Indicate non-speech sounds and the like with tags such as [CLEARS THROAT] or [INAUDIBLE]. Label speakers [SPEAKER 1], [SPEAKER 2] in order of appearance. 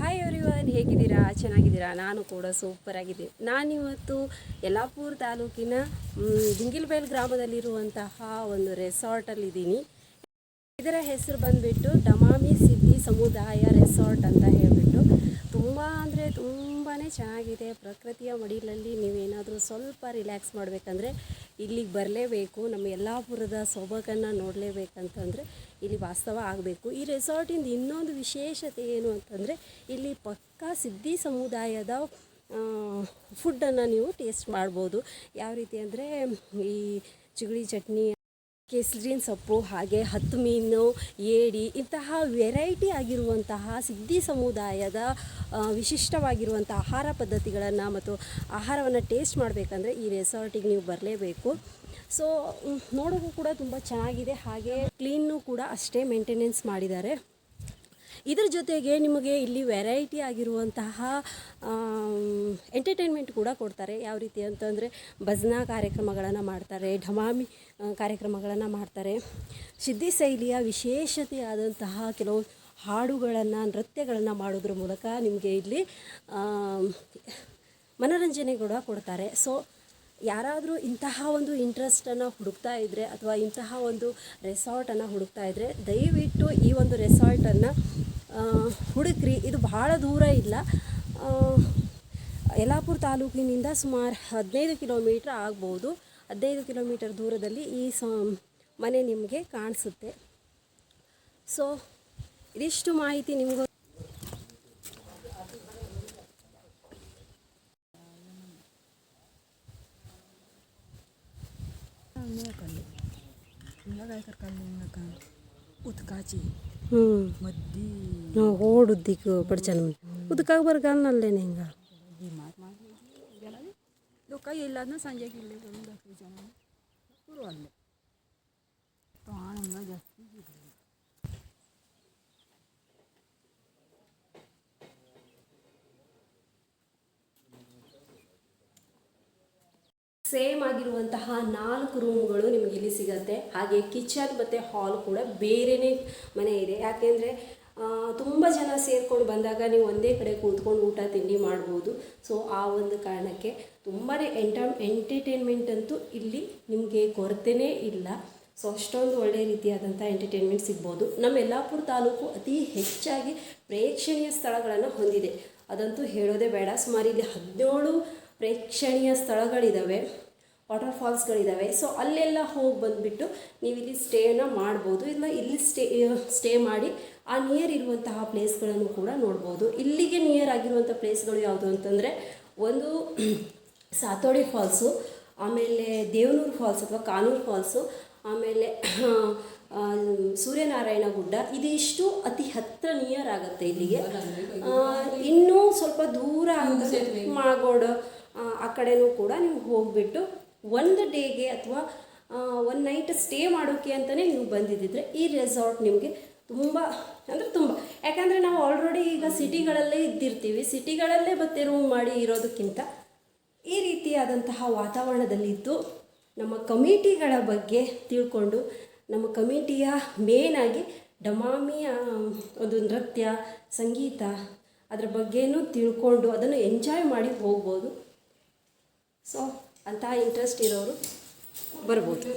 [SPEAKER 1] Hi everyone ಹೇಗಿದ್ದೀರಾ? ಚೆನ್ನಾಗಿದ್ದೀರಾ? ನಾನು ಕೂಡ ಸೂಪರ್ ಆಗಿದ್ದೀನಿ ನಾನಿವತ್ತು ಯಲ್ಲಾಪುರ ತಾಲೂಕಿನ ದಿಂಗಿಲ್ಬೇಲ್ ದಿಂಗಿಲ್ಬೈಲ್ ಗ್ರಾಮದಲ್ಲಿರುವಂತಹ ಒಂದು ರೆಸಾರ್ಟಲ್ಲಿದ್ದೀನಿ ಇದರ ಹೆಸರು ಬಂದುಬಿಟ್ಟು ಡಮಾಮಿ ಸಿದ್ಧಿ ಸಮುದಾಯ ರೆಸಾರ್ಟ್ ಅಂತ ಹೇಳಿಬಿಟ್ಟು. ತುಂಬ ಅಂದರೆ ತುಂಬಾ ಚೆನ್ನಾಗಿದೆ. ಪ್ರಕೃತಿಯ ಮಡಿಲಲ್ಲಿ ನೀವೇನಾದರೂ ಸ್ವಲ್ಪ ರಿಲ್ಯಾಕ್ಸ್ ಮಾಡಬೇಕಂದ್ರೆ ಇಲ್ಲಿಗೆ ಬರಲೇಬೇಕು, ನಮ್ಮ ಯಲ್ಲಾಪುರದ ಸೊಬಗನ್ನು ನೋಡಲೇಬೇಕಂತಂದರೆ ಇಲ್ಲಿ ವಾಸ್ತವ ಆಗಬೇಕು. ಈ ರೆಸಾರ್ಟಿಂದ ಇನ್ನೊಂದು ವಿಶೇಷತೆ ಏನು ಅಂತಂದರೆ, ಇಲ್ಲಿ ಪಕ್ಕಾ ಸಿದ್ಧಿ ಸಮುದಾಯದ ಫುಡ್ಡನ್ನು ನೀವು ಟೇಸ್ಟ್ ಮಾಡ್ಬೋದು. ಯಾವ ರೀತಿ ಅಂದರೆ, ಈ ಚಿಗಳಿ ಚಟ್ನಿ ಕೇಸರಿನ ಸೊಪ್ಪು, ಹಾಗೆ ಹತ್ತು ಮೀನು, ಏಡಿ ಇಂತಹ ವೆರೈಟಿ ಆಗಿರುವಂತಹ ಸಿದ್ಧಿ ಸಮುದಾಯದ ವಿಶಿಷ್ಟವಾಗಿರುವಂಥ ಆಹಾರ ಪದ್ಧತಿಗಳನ್ನು ಮತ್ತು ಆಹಾರವನ್ನು ಟೇಸ್ಟ್ ಮಾಡಬೇಕಂದ್ರೆ ಈ ರೆಸಾರ್ಟಿಗೆ ನೀವು ಬರಲೇಬೇಕು. ಸೊ ನೋಡೋಕ್ಕೂ ಕೂಡ ತುಂಬ ಚೆನ್ನಾಗಿದೆ. ಹಾಗೆ ಕ್ಲೀನು ಕೂಡ ಅಷ್ಟೇ ಮೇಂಟೆನೆನ್ಸ್ ಮಾಡಿದ್ದಾರೆ. ಇದ್ರ ಜೊತೆಗೆ ನಿಮಗೆ ಇಲ್ಲಿ ವೆರೈಟಿ ಆಗಿರುವಂತಹ ಎಂಟರ್ಟೈನ್ಮೆಂಟ್ ಕೂಡ ಕೊಡ್ತಾರೆ. ಯಾವ ರೀತಿ ಅಂತಂದರೆ ಭಜನಾ ಕಾರ್ಯಕ್ರಮಗಳನ್ನು ಮಾಡ್ತಾರೆ ಢಮಾಮಿ ಕಾರ್ಯಕ್ರಮಗಳನ್ನು ಮಾಡ್ತಾರೆ. ಸಿದ್ಧಿ ಶೈಲಿಯ ವಿಶೇಷತೆಯಾದಂತಹ ಕೆಲವು ಹಾಡುಗಳನ್ನು, ನೃತ್ಯಗಳನ್ನು ಮಾಡೋದ್ರ ಮೂಲಕ ನಿಮಗೆ ಇಲ್ಲಿ ಮನೋರಂಜನೆ ಕೂಡ ಕೊಡ್ತಾರೆ. ಸೊ ಯಾರಾದರೂ ಇಂತಹ ಒಂದು ಇಂಟ್ರೆಸ್ಟನ್ನು ಹುಡುಕ್ತಾ ಇದ್ದರೆ ಅಥವಾ ಇಂತಹ ಒಂದು ರೆಸಾರ್ಟನ್ನು ಹುಡುಕ್ತಾ ಇದ್ದರೆ ದಯವಿಟ್ಟು ಈ ಒಂದು ರೆಸಾರ್ಟನ್ನು ಹುಡುಕ್ರಿ. ಇದು ಭಾಳ ದೂರ ಇಲ್ಲ. ಯಲ್ಲಾಪುರ ತಾಲೂಕಿನಿಂದ ಸುಮಾರು ಹದಿನೈದು ಕಿಲೋಮೀಟ್ರ್ ಆಗ್ಬೋದು. ಹದಿನೈದು ಕಿಲೋಮೀಟರ್ ದೂರದಲ್ಲಿ ಈ ಸ, ಮನೆ ನಿಮಗೆ ಕಾಣಿಸುತ್ತೆ. ಸೊ ಇದಿಷ್ಟು ಮಾಹಿತಿ ನಿಮಗೂ
[SPEAKER 2] ಕಲ್ಲು
[SPEAKER 1] ಉತ್ಕಾಚಿ.
[SPEAKER 2] ఓడు
[SPEAKER 1] దిక్కు పడిచాను ఉదకాక ಬರ್ಗಾಲ್ ನಲ್ಲೇನೆ ಹಿಂಗ
[SPEAKER 2] ದುಃಖ ಇಲ್ಲದನ್ನ ಸಂಜೆಗೆ ಇಲ್ಲಿ ಬಂದು ಪೂರ್ವ ಅಲ್ಲೇ ತಾಣಂಗ ಜಾಸ್ತಿ
[SPEAKER 1] ಸೇಮ್ ಆಗಿರುವಂತಹ ನಾಲ್ಕು ರೂಮ್ಗಳು ನಿಮಗೆ ಇಲ್ಲಿ ಸಿಗುತ್ತೆ. ಹಾಗೆ ಕಿಚನ್ ಮತ್ತು ಹಾಲ್ ಕೂಡ ಬೇರೆಯೇ ಮನೆ ಇದೆ. ಯಾಕೆಂದರೆ ತುಂಬ ಜನ ಸೇರ್ಕೊಂಡು ಬಂದಾಗ ನೀವು ಒಂದೇ ಕಡೆ ಕೂತ್ಕೊಂಡು ಊಟ ತಿಂಡಿ ಮಾಡ್ಬೋದು. ಸೊ ಆ ಒಂದು ಕಾರಣಕ್ಕೆ ತುಂಬಾ ಎಂಟ ಎಂಟರ್ಟೈನ್ಮೆಂಟ್ ಅಂತೂ ಇಲ್ಲಿ ನಿಮಗೆ ಕೊರತೆನೇ ಇಲ್ಲ. ಸೊ ಅಷ್ಟೊಂದು ಒಳ್ಳೆಯ ರೀತಿಯಾದಂಥ ಎಂಟರ್ಟೈನ್ಮೆಂಟ್ ಸಿಗ್ಬೋದು. ನಮ್ಮ ಯಲ್ಲಾಪುರ ತಾಲೂಕು ಅತಿ ಹೆಚ್ಚಾಗಿ ಪ್ರೇಕ್ಷಣೀಯ ಸ್ಥಳಗಳನ್ನು ಹೊಂದಿದೆ. ಅದಂತೂ ಹೇಳೋದೇ ಬೇಡ. ಸುಮಾರು ಇಲ್ಲಿ ಹದಿನೇಳು ಪ್ರೇಕ್ಷಣೀಯ ಸ್ಥಳಗಳಿದ್ದಾವೆ ವಾಟರ್ ಫಾಲ್ಸ್ಗಳಿದ್ದಾವೆ ಸೊ ಅಲ್ಲೆಲ್ಲ ಹೋಗಿ ಬಂದುಬಿಟ್ಟು ನೀವು ಇಲ್ಲಿ ಸ್ಟೇನ ಮಾಡ್ಬೋದು. ಇಲ್ಲ ಇಲ್ಲಿ ಸ್ಟೇ ಸ್ಟೇ ಮಾಡಿ ಆ ನಿಯರ್ ಇರುವಂತಹ ಪ್ಲೇಸ್ಗಳನ್ನು ಕೂಡ ನೋಡ್ಬೋದು. ಇಲ್ಲಿಗೆ ನಿಯರ್ ಆಗಿರುವಂಥ ಪ್ಲೇಸ್ಗಳು ಯಾವುದು ಅಂತಂದರೆ ಒಂದು [CLEARS THROAT] ಸಾತೋಡಿ ಫಾಲ್ಸು ಆಮೇಲೆ ದೇವನೂರು ಫಾಲ್ಸ್ ಅಥವಾ ಕಾನೂರು ಫಾಲ್ಸು ಆಮೇಲೆ [CLEARS THROAT] ಸೂರ್ಯನಾರಾಯಣ ಗುಡ್ಡ. ಇದಿಷ್ಟು ಅತಿ ಹತ್ತಿರ ನಿಯರ್ ಆಗುತ್ತೆ ಇಲ್ಲಿಗೆ. ಇನ್ನೂ ಸ್ವಲ್ಪ ದೂರ ಆಗುತ್ತೆ. ಮಾಗೋಡು ಆ, ಕಡೆನೂ ಕೂಡ ನೀವು ಹೋಗಿಬಿಟ್ಟು ಒಂದು ಡೇಗೆ ಅಥವಾ ಒನ್ ನೈಟ್ ಸ್ಟೇ ಮಾಡೋಕ್ಕೆ ಅಂತಲೇ ನೀವು ಬಂದಿದ್ದಿದ್ರೆ ಈ ರೆಸಾರ್ಟ್ ನಿಮಗೆ ತುಂಬ ಅಂದರೆ ತುಂಬ. ಯಾಕಂದರೆ ನಾವು ಆಲ್ರೆಡಿ ಈಗ ಸಿಟಿಗಳಲ್ಲೇ ಇದ್ದಿರ್ತೀವಿ. ಸಿಟಿಗಳಲ್ಲೇ ಮತ್ತೆ ರೂಮ್ ಮಾಡಿ ಇರೋದಕ್ಕಿಂತ ಈ ರೀತಿಯಾದಂತಹ ವಾತಾವರಣದಲ್ಲಿದ್ದು ನಮ್ಮ ಕಮಿಟಿಗಳ ಬಗ್ಗೆ ತಿಳ್ಕೊಂಡು ನಮ್ಮ ಕಮಿಟಿಯ ಮೇನಾಗಿ ಡಮಾಮಿಯ ಒಂದು ನೃತ್ಯ ಸಂಗೀತ ಅದರ ಬಗ್ಗೆನೂ ತಿಳ್ಕೊಂಡು ಅದನ್ನು ಎಂಜಾಯ್ ಮಾಡಿ ಹೋಗ್ಬೋದು. ಸೊ ಅಂತಹ ಇಂಟ್ರೆಸ್ಟ್ ಇರೋರು ಬರ್ಬೋದು.